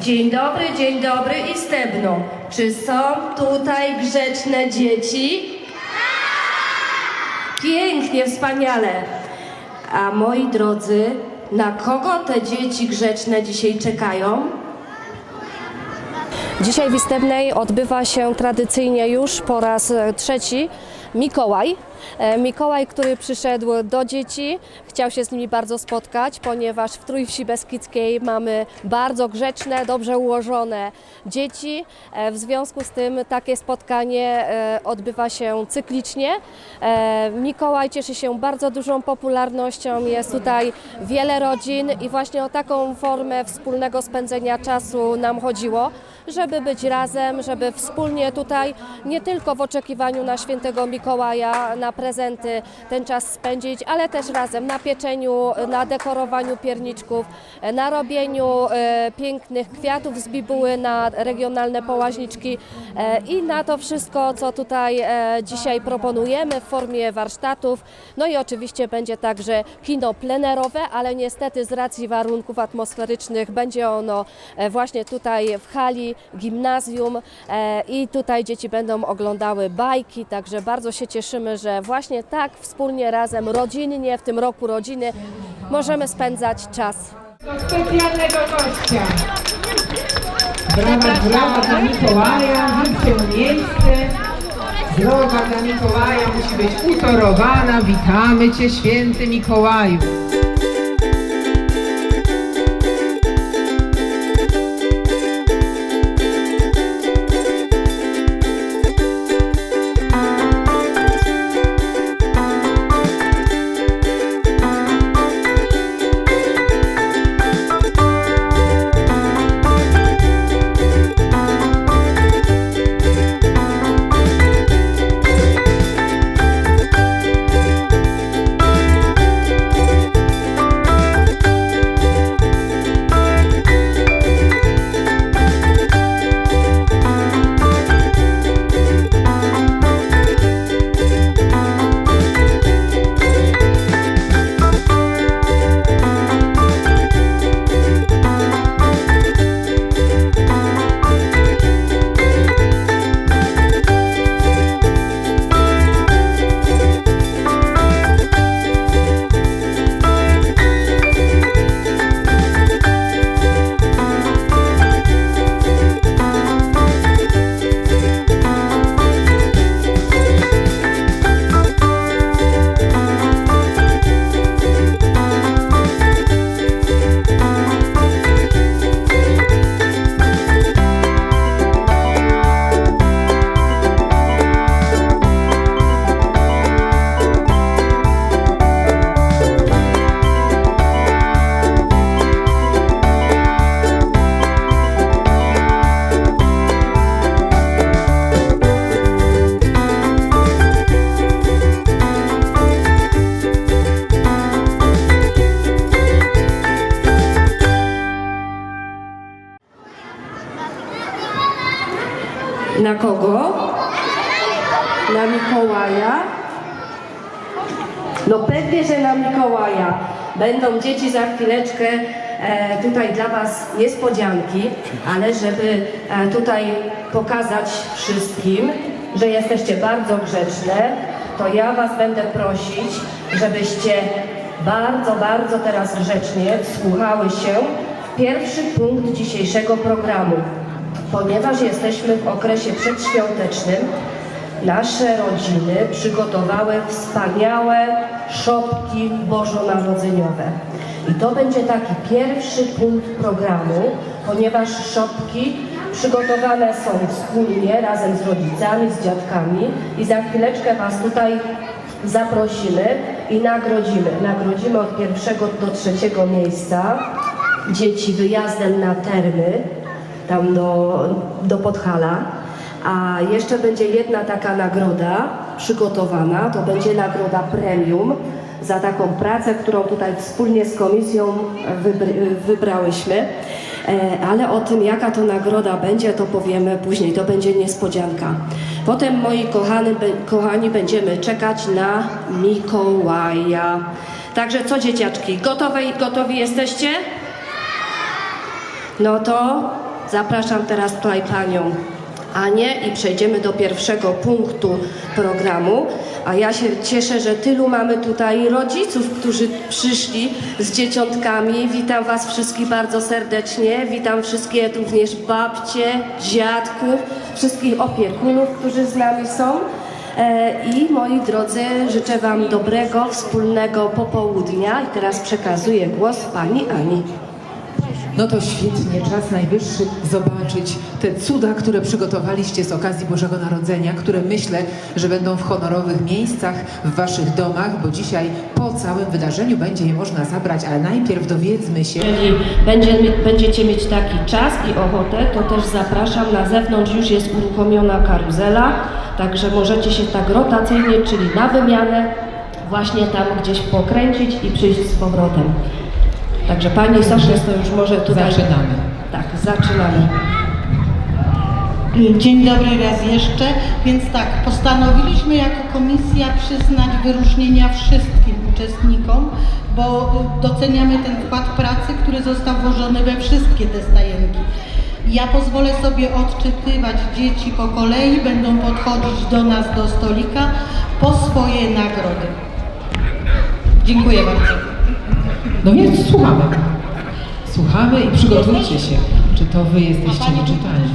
Dzień dobry, dzień dobry i stebno. Czy są tutaj grzeczne dzieci? Pięknie, wspaniale. A moi drodzy, na kogo te dzieci grzeczne dzisiaj czekają? Dzisiaj w Istebnej odbywa się tradycyjnie już po raz trzeci Mikołaj. E, Mikołaj, który przyszedł do dzieci, chciał się z nimi bardzo spotkać, ponieważ w Trójwsi Beskidzkiej mamy bardzo grzeczne, dobrze ułożone dzieci. E, W związku z tym takie spotkanie e, odbywa się cyklicznie. Mikołaj cieszy się bardzo dużą popularnością, jest tutaj wiele rodzin i właśnie o taką formę wspólnego spędzenia czasu nam chodziło żeby być razem, żeby wspólnie tutaj nie tylko w oczekiwaniu na świętego Mikołaja, na prezenty ten czas spędzić, ale też razem na pieczeniu, na dekorowaniu pierniczków, na robieniu e, pięknych kwiatów z bibuły na regionalne połaźniczki e, i na to wszystko, co tutaj e, dzisiaj proponujemy w formie warsztatów. No i oczywiście będzie także kino plenerowe, ale niestety z racji warunków atmosferycznych będzie ono właśnie tutaj w hali gimnazjum i tutaj dzieci będą oglądały bajki, także bardzo się cieszymy, że właśnie tak wspólnie razem, rodzinnie w tym roku rodziny możemy spędzać czas. do specjalnego gościa. Brawa, brawa dla Mikołaja, życzę miejsce. Droga dla Mikołaja musi być utorowana. Witamy Cię, święty Mikołaju. Będą dzieci za chwileczkę e, tutaj dla Was niespodzianki, ale żeby e, tutaj pokazać wszystkim, że jesteście bardzo grzeczne, to ja Was będę prosić, żebyście bardzo, bardzo teraz grzecznie wsłuchały się w pierwszy punkt dzisiejszego programu. Ponieważ jesteśmy w okresie przedświątecznym, nasze rodziny przygotowały wspaniałe szopki bożonarodzeniowe. I to będzie taki pierwszy punkt programu, ponieważ szopki przygotowane są wspólnie, razem z rodzicami, z dziadkami i za chwileczkę Was tutaj zaprosimy i nagrodzimy. Nagrodzimy od pierwszego do trzeciego miejsca dzieci wyjazdem na termy, tam do, do Podhala. A jeszcze będzie jedna taka nagroda przygotowana, to będzie nagroda premium za taką pracę, którą tutaj wspólnie z komisją wybr- wybrałyśmy. E, Ale o tym, jaka to nagroda będzie, to powiemy później, to będzie niespodzianka. Potem, moi kochani, kochani będziemy czekać na Mikołaja. Także co dzieciaczki, gotowe, gotowi jesteście? No to zapraszam teraz tutaj panią Anię i przejdziemy do pierwszego punktu programu. A ja się cieszę, że tylu mamy tutaj rodziców, którzy przyszli z dzieciątkami. Witam was wszystkich bardzo serdecznie. Witam wszystkie również babcie, dziadków, wszystkich opiekunów, którzy z nami są. E, I moi drodzy, życzę Wam dobrego, wspólnego popołudnia. I teraz przekazuję głos Pani Ani. No to świetnie, czas najwyższy zobaczyć te cuda, które przygotowaliście z okazji Bożego Narodzenia, które myślę, że będą w honorowych miejscach, w waszych domach, bo dzisiaj po całym wydarzeniu będzie je można zabrać, ale najpierw dowiedzmy się, Jeżeli będzie, będziecie mieć taki czas i ochotę, to też zapraszam. Na zewnątrz już jest uruchomiona karuzela, także możecie się tak rotacyjnie, czyli na wymianę, właśnie tam gdzieś pokręcić i przyjść z powrotem. Także Pani Sosnes to już może tutaj... zaczynamy. Tak, zaczynamy. Dzień dobry raz jeszcze. Więc tak, postanowiliśmy jako komisja przyznać wyróżnienia wszystkim uczestnikom, bo doceniamy ten wkład pracy, który został włożony we wszystkie te stajenki. Ja pozwolę sobie odczytywać dzieci po kolei, będą podchodzić do nas do stolika po swoje nagrody. Dziękuję bardzo. No więc słuchamy. Słuchamy i przygotujcie się, czy to wy jesteście nieczytani.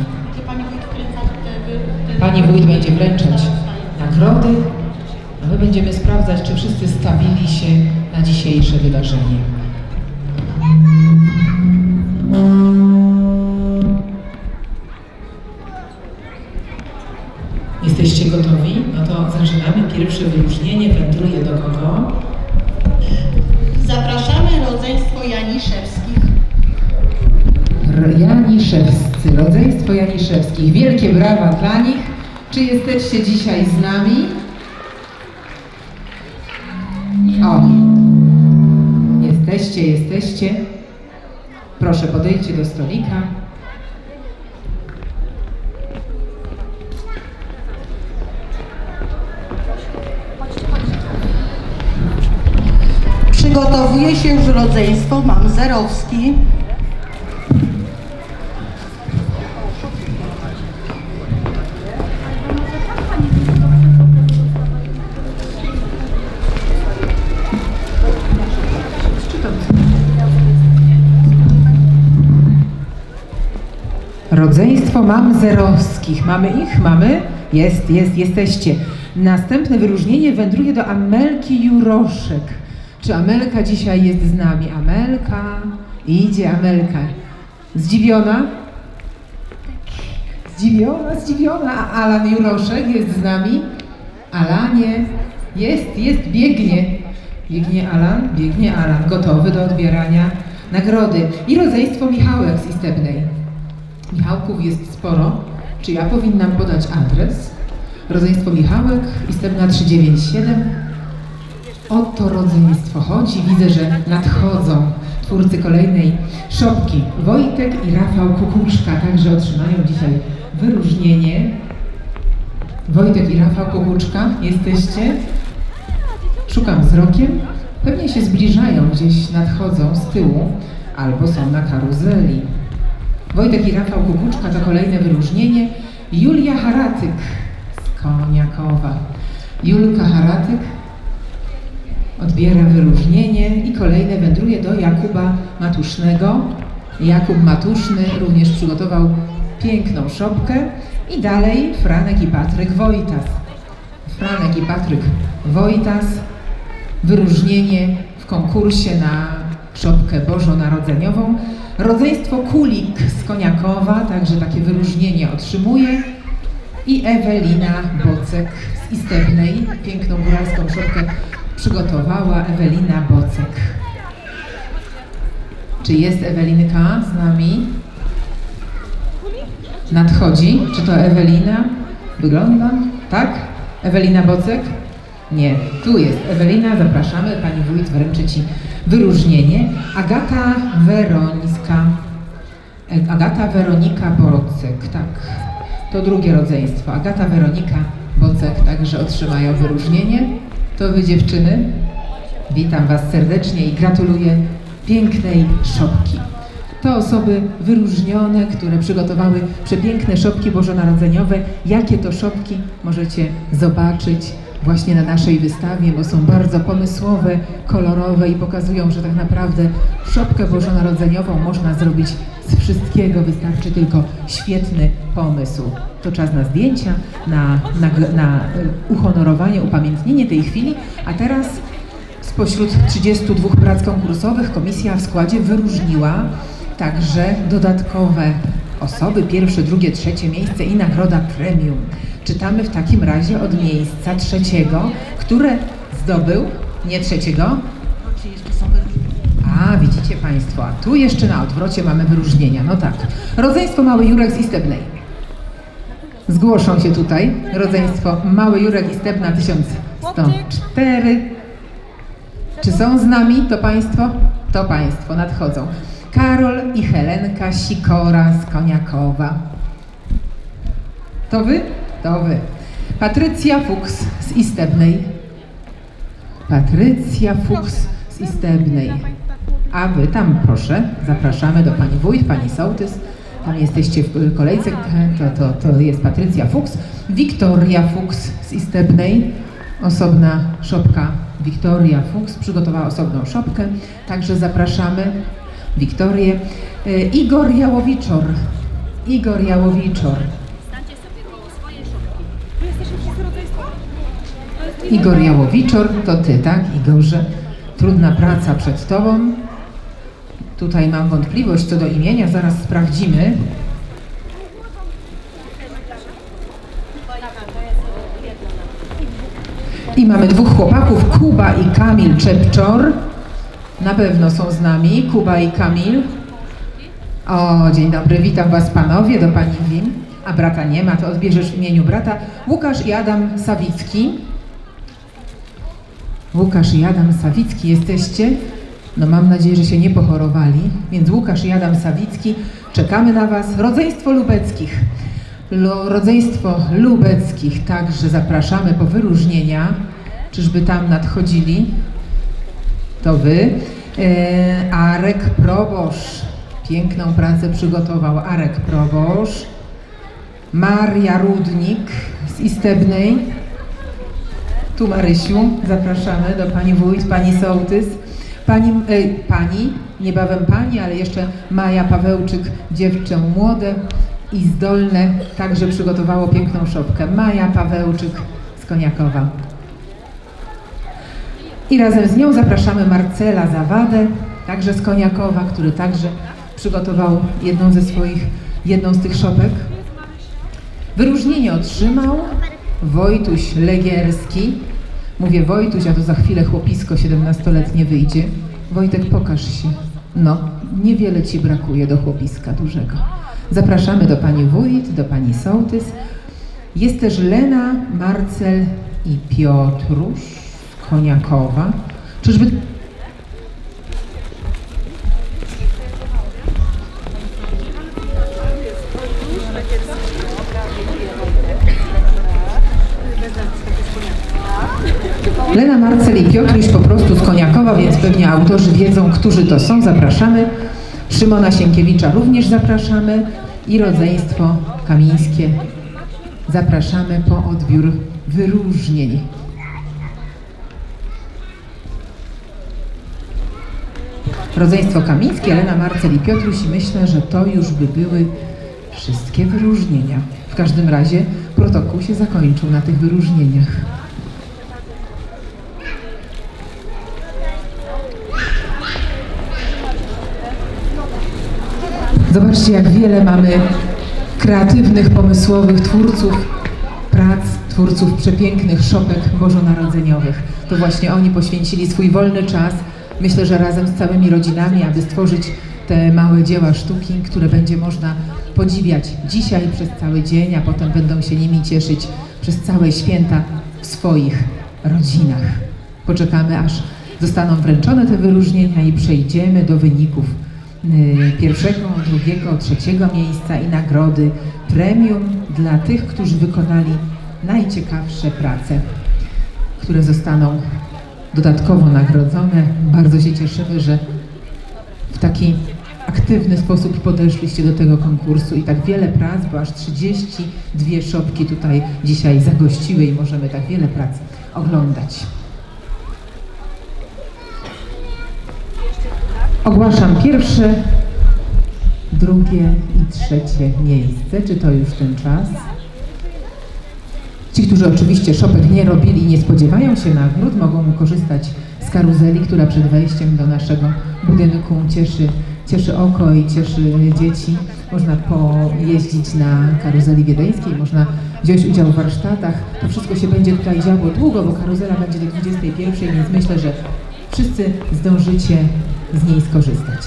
Te- Pani wójt będzie wręczać nagrody, a my będziemy sprawdzać, czy wszyscy stawili się na dzisiejsze wydarzenie. Jesteście gotowi? No to zaczynamy. Pierwsze wyróżnienie wędruje do kogo? Janiszewskich. Janiszewscy, rodzeństwo Janiszewskich. Wielkie brawa dla nich. Czy jesteście dzisiaj z nami? O, jesteście, jesteście. Proszę, podejdźcie do stolika. Przygotowuje się już rodzeństwo Mamzerowski. Rodzeństwo Mamzerowskich. Mamy ich? Mamy? Jest, jest, jesteście. Następne wyróżnienie wędruje do Amelki Juroszek. Czy Amelka dzisiaj jest z nami? Amelka, idzie Amelka. Zdziwiona? Zdziwiona, zdziwiona. A Alan Juroszek jest z nami? Alanie, jest, jest, biegnie. Biegnie Alan, biegnie Alan, gotowy do odbierania nagrody. I rodzeństwo Michałek z Istebnej. Michałków jest sporo. Czy ja powinnam podać adres? Rodzeństwo Michałek, Istebna 397. O to rodzeństwo chodzi. Widzę, że nadchodzą twórcy kolejnej szopki. Wojtek i Rafał Kukuczka także otrzymają dzisiaj wyróżnienie. Wojtek i Rafał Kukuczka, jesteście? Szukam wzrokiem. Pewnie się zbliżają, gdzieś nadchodzą z tyłu albo są na karuzeli. Wojtek i Rafał Kukuczka to kolejne wyróżnienie. Julia Haratyk z Koniakowa. Julka Haratyk odbiera wyróżnienie i kolejne wędruje do Jakuba Matusznego. Jakub Matuszny również przygotował piękną szopkę i dalej Franek i Patryk Wojtas. Franek i Patryk Wojtas wyróżnienie w konkursie na szopkę bożonarodzeniową. Rodzeństwo Kulik z Koniakowa także takie wyróżnienie otrzymuje. I Ewelina Bocek z Istebnej. Piękną góralską szopkę przygotowała Ewelina Bocek. Czy jest Ewelinka z nami? Nadchodzi. Czy to Ewelina? Wygląda? Tak? Ewelina Bocek? Nie. Tu jest Ewelina. Zapraszamy. Pani wójt wręczy Ci wyróżnienie. Agata Werońska. E, Agata Weronika Bocek. Tak. To drugie rodzeństwo. Agata Weronika Bocek także otrzymają wyróżnienie. To Wy dziewczyny. Witam Was serdecznie i gratuluję pięknej szopki. To osoby wyróżnione, które przygotowały przepiękne szopki bożonarodzeniowe. Jakie to szopki możecie zobaczyć właśnie na naszej wystawie, bo są bardzo pomysłowe, kolorowe i pokazują, że tak naprawdę szopkę bożonarodzeniową można zrobić wszystkiego, wystarczy tylko świetny pomysł. To czas na zdjęcia, na, na, na e, uhonorowanie, upamiętnienie tej chwili, a teraz Spośród 32 prac konkursowych komisja w składzie wyróżniła także dodatkowe osoby, pierwsze, drugie, trzecie miejsce i nagroda premium. Czytamy w takim razie od miejsca trzeciego, które zdobył, nie trzeciego, a, widzicie Państwo, a tu jeszcze na odwrocie mamy wyróżnienia. No tak. Rodzeństwo Mały Jurek z Istebnej. Zgłoszą się tutaj. Rodzeństwo Mały Jurek Istebna 1104. Czy są z nami to Państwo? To Państwo nadchodzą. Karol i Helenka Sikora z Koniakowa. To Wy? To Wy. Patrycja Fuchs z Istebnej. Patrycja Fuchs z Istebnej. A Wy tam proszę, zapraszamy do Pani Wójt, Pani Sołtys. Tam jesteście w kolejce, to, to, to jest Patrycja Fuchs. Wiktoria Fuchs z Istebnej. Osobna szopka Wiktoria Fuchs przygotowała osobną szopkę, także zapraszamy Wiktorię. Y, Igor Jałowiczor. Igor Jałowiczor. Igor Jałowiczor, to Ty, tak Igorze? Trudna praca przed Tobą. Tutaj mam wątpliwość co do imienia, zaraz sprawdzimy. I mamy dwóch chłopaków, Kuba i Kamil Czepczor. Na pewno są z nami, Kuba i Kamil. O, dzień dobry, witam Was panowie, do Pani Wim. A brata nie ma, to odbierzesz w imieniu brata. Łukasz i Adam Sawicki. Łukasz i Adam Sawicki jesteście. No mam nadzieję, że się nie pochorowali. Więc Łukasz i Adam Sawicki, czekamy na Was. Rodzeństwo Lubeckich. Lo, rodzeństwo Lubeckich także zapraszamy po wyróżnienia. Czyżby tam nadchodzili? To Wy. E, Arek Probosz. Piękną pracę przygotował Arek Probosz. Maria Rudnik z Istebnej. Tu Marysiu, zapraszamy do Pani Wójt, Pani Sołtys. Pani, e, pani, niebawem Pani, ale jeszcze Maja Pawełczyk, dziewczę młode i zdolne, także przygotowało piękną szopkę. Maja Pawełczyk z Koniakowa. I razem z nią zapraszamy Marcela Zawadę, także z Koniakowa, który także przygotował jedną ze swoich, jedną z tych szopek. Wyróżnienie otrzymał Wojtuś Legierski. Mówię Wojtuś, a to za chwilę chłopisko 17-letnie wyjdzie. Wojtek, pokaż się. No, niewiele Ci brakuje do chłopiska dużego. Zapraszamy do Pani Wójt, do Pani Sołtys. Jest też Lena, Marcel i Piotrusz Koniakowa. Czyżby i Piotruś po prostu z Koniakowa, więc pewnie autorzy wiedzą, którzy to są. Zapraszamy. Szymona Sienkiewicza również zapraszamy i rodzeństwo kamińskie zapraszamy po odbiór wyróżnień. Rodzeństwo kamińskie, Elena Marcel i Piotruś i myślę, że to już by były wszystkie wyróżnienia. W każdym razie protokół się zakończył na tych wyróżnieniach. Zobaczcie, jak wiele mamy kreatywnych, pomysłowych twórców prac, twórców przepięknych szopek bożonarodzeniowych. To właśnie oni poświęcili swój wolny czas, myślę, że razem z całymi rodzinami, aby stworzyć te małe dzieła sztuki, które będzie można podziwiać dzisiaj przez cały dzień, a potem będą się nimi cieszyć przez całe święta w swoich rodzinach. Poczekamy, aż zostaną wręczone te wyróżnienia i przejdziemy do wyników pierwszego, drugiego, trzeciego miejsca i nagrody premium dla tych, którzy wykonali najciekawsze prace, które zostaną dodatkowo nagrodzone. Bardzo się cieszymy, że w taki aktywny sposób podeszliście do tego konkursu i tak wiele prac, bo aż 32 szopki tutaj dzisiaj zagościły i możemy tak wiele prac oglądać. Ogłaszam pierwsze, drugie i trzecie miejsce. Czy to już ten czas? Ci, którzy oczywiście szopek nie robili i nie spodziewają się nagród, mogą korzystać z karuzeli, która przed wejściem do naszego budynku cieszy, cieszy oko i cieszy dzieci. Można pojeździć na karuzeli wiedeńskiej, można wziąć udział w warsztatach. To wszystko się będzie tutaj działo długo, bo karuzela będzie do 21, więc myślę, że wszyscy zdążycie z niej skorzystać.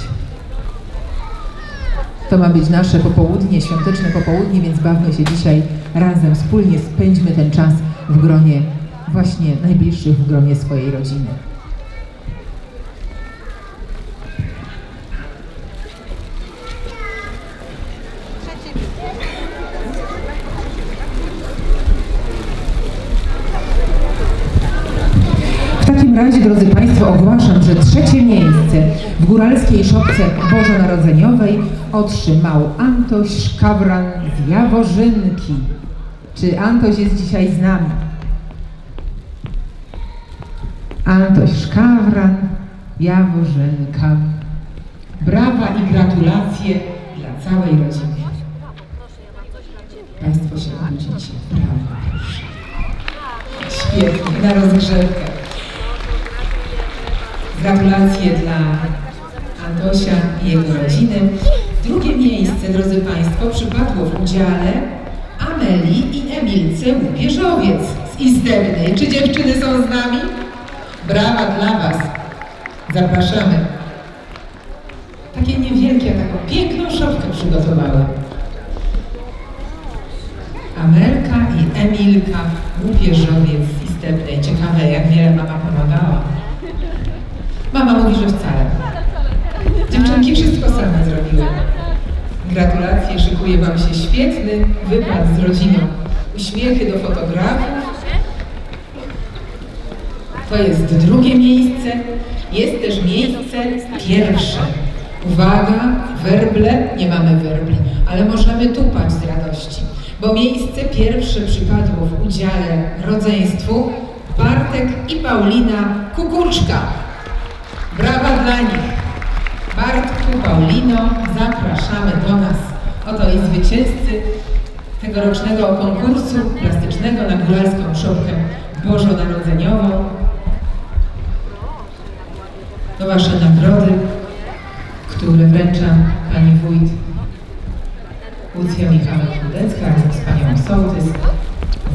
To ma być nasze popołudnie, świąteczne popołudnie, więc bawmy się dzisiaj razem, wspólnie spędźmy ten czas w gronie właśnie najbliższych, w gronie swojej rodziny. Trzecie miejsce w góralskiej szopce bożonarodzeniowej otrzymał Antoś Szkawran z Jaworzynki. Czy Antoś jest dzisiaj z nami? Antoś Szkawran, Jaworzynka. Brawa i gratulacje dla całej rodziny. Państwo się. Brawo, proszę. Świetnie, na rozgrzewkę. Gratulacje dla Antosia i jego rodziny. Drugie miejsce, drodzy Państwo, przypadło w udziale Amelii i Emilce Łupieżowiec z Izdebnej. Czy dziewczyny są z nami? Brawa dla Was. Zapraszamy. Takie niewielkie, taką piękną szopkę przygotowały. Amelka i Emilka Łupieżowiec z Istebnej. Ciekawe, jak wiele mama pomagała. Mama mówi, że wcale. Dziewczynki wszystko same zrobiły. Gratulacje, szykuje Wam się świetny wypad z rodziną. Uśmiechy do fotografów. To jest drugie miejsce. Jest też miejsce pierwsze. Uwaga, werble, nie mamy werbli, ale możemy tupać z radości, bo miejsce pierwsze przypadło w udziale rodzeństwu Bartek i Paulina Kukuczka. Bartku, Paulino, zapraszamy do nas. Oto i zwycięzcy tegorocznego konkursu plastycznego na góralską szopkę bożonarodzeniową. To Wasze nagrody, które wręcza Pani Wójt Lucja Michałek-Chudecka razem z Panią Sołtys.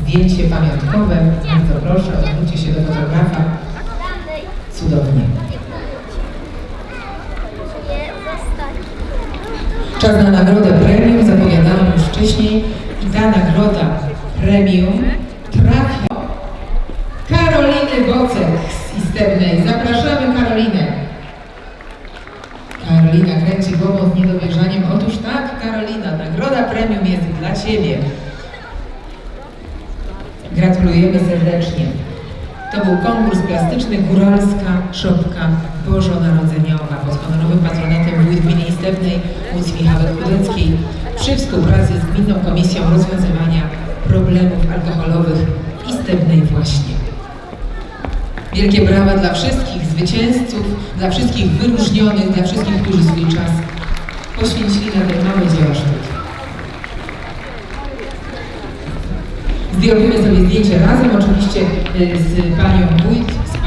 Zdjęcie pamiątkowe. Bardzo proszę, odwróćcie się do fotografa. Cudownie. Czas na nagrodę premium, zapowiadałam już wcześniej i ta nagroda premium trafia Karoliny Bocek z Istebnej. Zapraszamy Karolinę. Karolina kręci głową z niedowierzaniem. Otóż tak, Karolina, nagroda premium jest dla Ciebie. Gratulujemy serdecznie. To był konkurs plastyczny Góralska Szopka Bożonarodzeniowa pod honorowym patronatem gminy Istebnej Łucji Michałek Chudeckiej przy współpracy z Gminną Komisją Rozwiązywania Problemów Alkoholowych w Istebnej właśnie. Wielkie brawa dla wszystkich zwycięzców, dla wszystkich wyróżnionych, dla wszystkich, którzy swój czas poświęcili na te małe dzieła sztuki. Zrobimy sobie zdjęcie razem, oczywiście y, z panią wójt, z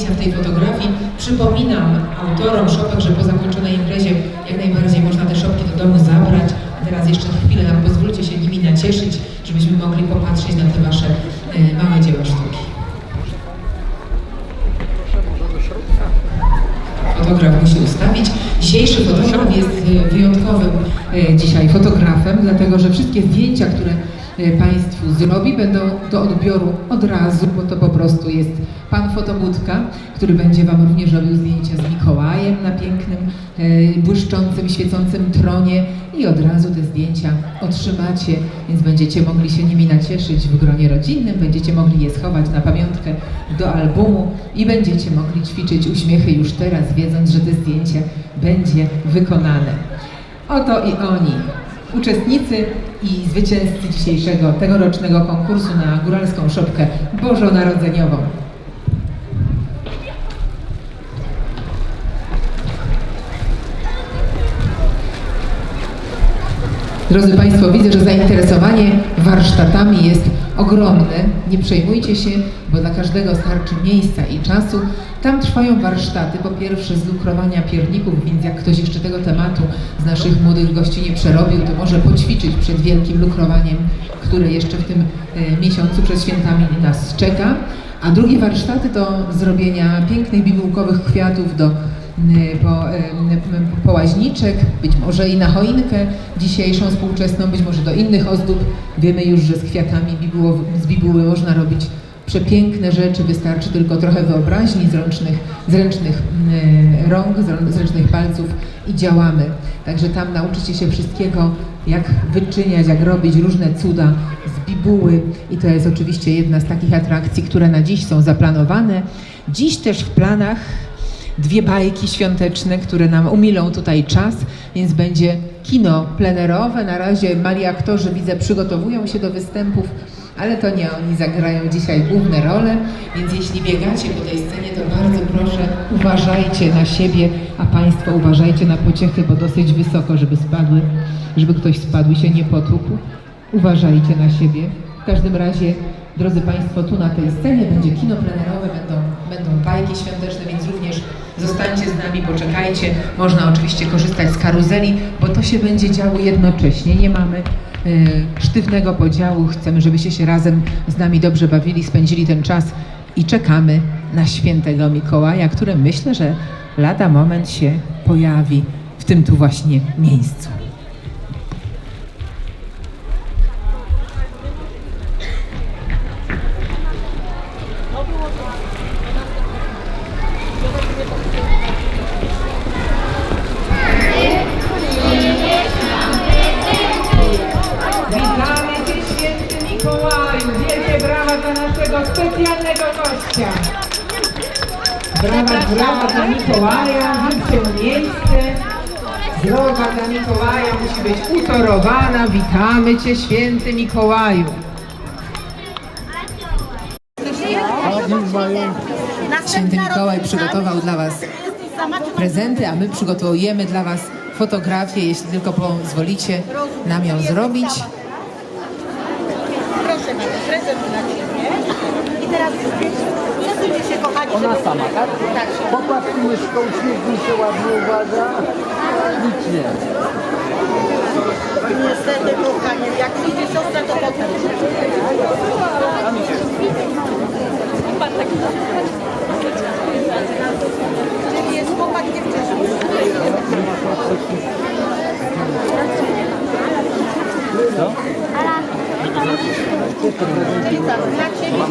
zdjęcia w tej fotografii. Przypominam autorom szopek, że po zakończonej imprezie jak najbardziej można te szopki do domu zabrać. A teraz jeszcze chwilę nam pozwólcie się nimi nacieszyć, żebyśmy mogli popatrzeć na te wasze y, małe dzieła sztuki. Fotograf musi ustawić. Dzisiejszy fotograf jest e, wyjątkowym e, dzisiaj fotografem, dlatego że wszystkie zdjęcia, które e, Państwu zrobi, będą do odbioru od razu, bo to po prostu jest Pan Fotobudka, który będzie Wam również robił zdjęcia z Mikołajem. na pięknym, e, błyszczącym, świecącym tronie i od razu te zdjęcia otrzymacie, więc będziecie mogli się nimi nacieszyć w gronie rodzinnym, będziecie mogli je schować na pamiątkę do albumu i będziecie mogli ćwiczyć uśmiechy już teraz, wiedząc, że te zdjęcie będzie wykonane. Oto i oni, uczestnicy i zwycięzcy dzisiejszego tegorocznego konkursu na góralską szopkę bożonarodzeniową. Drodzy Państwo, widzę, że zainteresowanie warsztatami jest ogromne. Nie przejmujcie się, bo dla każdego starczy miejsca i czasu. Tam trwają warsztaty, po pierwsze z lukrowania pierników, więc jak ktoś jeszcze tego tematu z naszych młodych gości nie przerobił, to może poćwiczyć przed wielkim lukrowaniem, które jeszcze w tym e, miesiącu przed świętami nas czeka. A drugie warsztaty to zrobienia pięknych bibułkowych kwiatów do y, po, y, m, połaźniczek, być może i na choinkę dzisiejszą, współczesną, być może do innych ozdób. Wiemy już, że z kwiatami bibułow, z bibuły można robić przepiękne rzeczy, wystarczy tylko trochę wyobraźni, zręcznych, zręcznych y, rąk, zrą- zręcznych palców i działamy. Także tam nauczycie się wszystkiego, jak wyczyniać, jak robić różne cuda z bibuły i to jest oczywiście jedna z takich atrakcji, które na dziś są zaplanowane. Dziś też w planach dwie bajki świąteczne, które nam umilą tutaj czas, więc będzie kino plenerowe. Na razie mali aktorzy, widzę, przygotowują się do występów, ale to nie oni zagrają dzisiaj główne role, więc jeśli biegacie po tej scenie, to bardzo proszę, uważajcie na siebie, a Państwo uważajcie na pociechy, bo dosyć wysoko, żeby spadły, żeby ktoś spadł i się nie potłukł. Uważajcie na siebie. W każdym razie, drodzy Państwo, tu na tej scenie będzie kino plenerowe, będą, będą bajki świąteczne, więc również zostańcie z nami, poczekajcie. Można oczywiście korzystać z karuzeli, bo to się będzie działo jednocześnie. Nie mamy e, sztywnego podziału. Chcemy, żebyście się razem z nami dobrze bawili, spędzili ten czas i czekamy na świętego Mikołaja, który myślę, że lada moment się pojawi w tym tu właśnie miejscu. Mikołaja. Życzę miejsce. Droga dla Mikołaja musi być utorowana. Witamy Cię święty Mikołaju. Święty Mikołaj przygotował dla Was prezenty, a my przygotowujemy dla Was fotografię, jeśli tylko pozwolicie nam ją zrobić. Proszę bardzo, prezent dla Ciebie. I teraz przesuńcie się kochani. Ona sama, tak? Tak. Popatrz myszką, uśmiechnij się ładnie, uwaga. Licznie. Niestety kochanie, jak przyjdzie siostra, to potem. Czyli jest chłopak, dziewczyna. Czyli tak, dla Ciebie.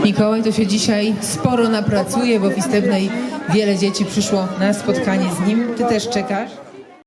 Mikołaj to się dzisiaj sporo napracuje, bo w Istebnej wiele dzieci przyszło na spotkanie z nim. Ty też czekasz?